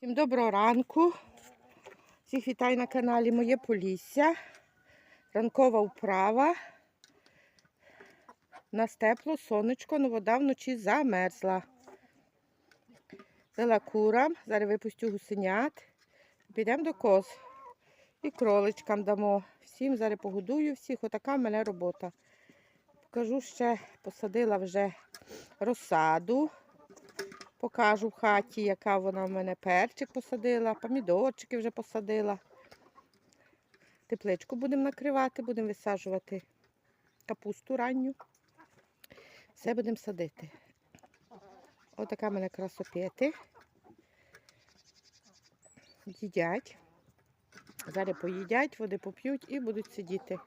Всім доброго ранку. Всіх вітаю на каналі Моє Полісся. Ранкова вправа. У нас тепло, сонечко, але вода вночі замерзла. Дала курам, зараз випустю гусенят. Підемо до коз. І кроличкам дамо. Всім зараз погодую всіх. Отака в мене робота. Покажу ще, посадила вже розсаду. Покажу в хаті, яка вона в мене перчик посадила, помідорчики вже посадила. Тепличку будемо накривати, будемо висаджувати капусту ранню. Все будемо садити. Отака в мене красопети. Їдять. Зараз поїдять, води поп'ють і будуть сидіти.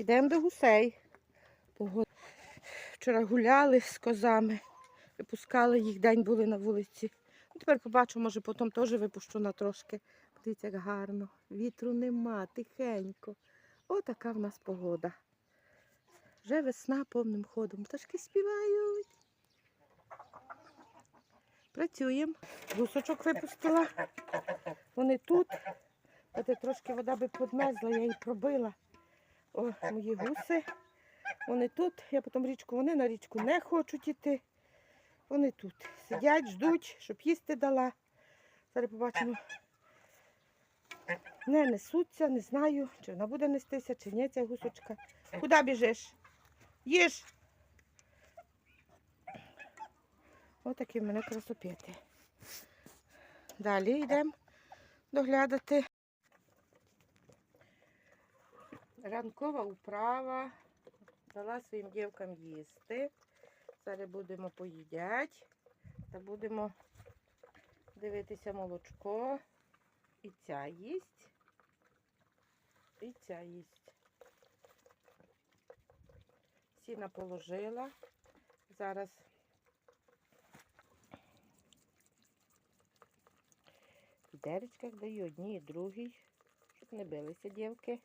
Йдемо до гусей. Вчора гуляли з козами, випускали їх, день були на вулиці. Ну, тепер побачу, може потім теж випущу на трошки. Подивіться, як гарно. Вітру нема, тихенько. Отака в нас погода. Вже весна повним ходом. Пташки співають. Працюємо. Гусочок випустила. Вони тут. Оте трошки вода би подмерзла, я її пробила. О, мої гуси. Вони тут. Я потім річку, вони на річку не хочуть іти. Вони тут. Сидять, ждуть, щоб їсти дала. Зараз побачимо. Не несуться, не знаю, чи вона буде нестися, чи ні, ця гусочка. Куди біжиш? Їж. Отакі в мене красопети. Далі йдемо доглядати. Ранкова управа. Дала своїм дівкам їсти. Зараз будемо поїдять. Та будемо дивитися молочко. І ця їсть. І ця їсть. Сіна положила. Зараз в деречках даю одній і другій, щоб не билися дівки.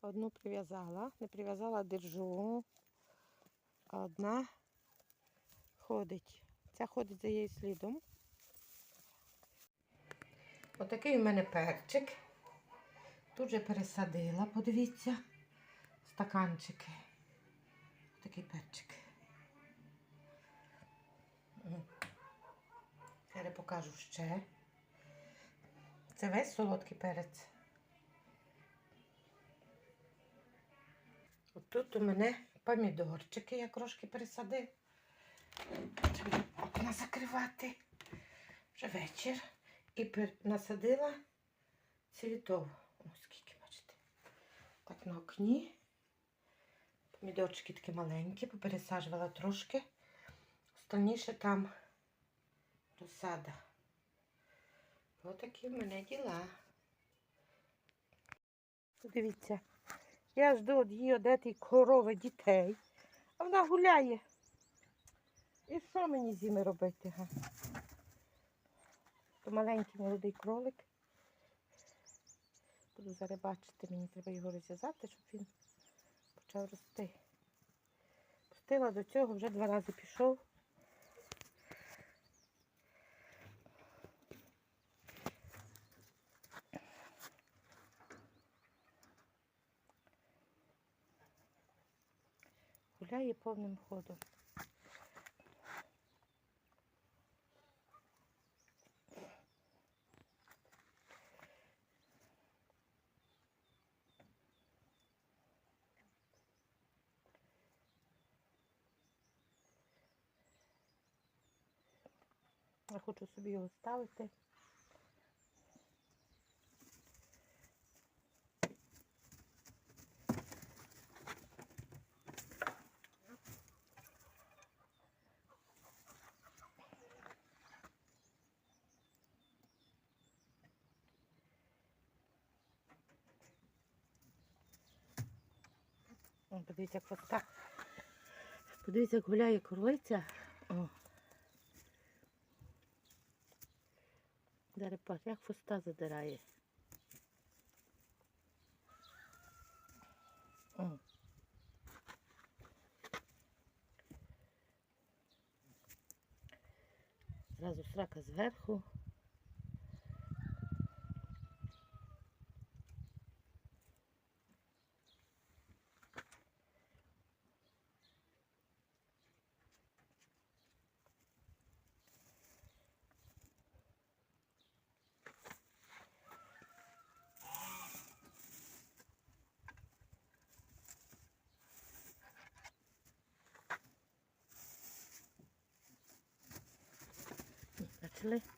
Одну прив'язала, не прив'язала, держу. Одна ходить. Ця ходить за її слідом. Отакий у мене перчик. Тут же пересадила, подивіться, стаканчики. Такий перчик. Зараз покажу ще. Це весь солодкий перець. Тут у мене помідорчики, я трошки пересадив. Треба окна закривати. Вже вечір. І насадила цвітов. Ось скільки, бачите. Так на окні. Помідорчики такі маленькі, попересаджувала трошки. Останніше там розсада. Отакі в мене діла. Подивіться. Я жду від її одетий корови дітей, а вона гуляє. І що мені з ними робити? Га? То маленький молодий кролик. Буду зараз бачити, мені треба його розв'язати, щоб він почав рости. Пустила до цього, вже два рази пішов. Гуляє повним ходом. Я хочу собі його ставити. Вон, подивіться, як хвоста. Подивіться, як гуляє курлиця. О. Дерепах, як фуста задирає. О. Зразу срака зверху. actually.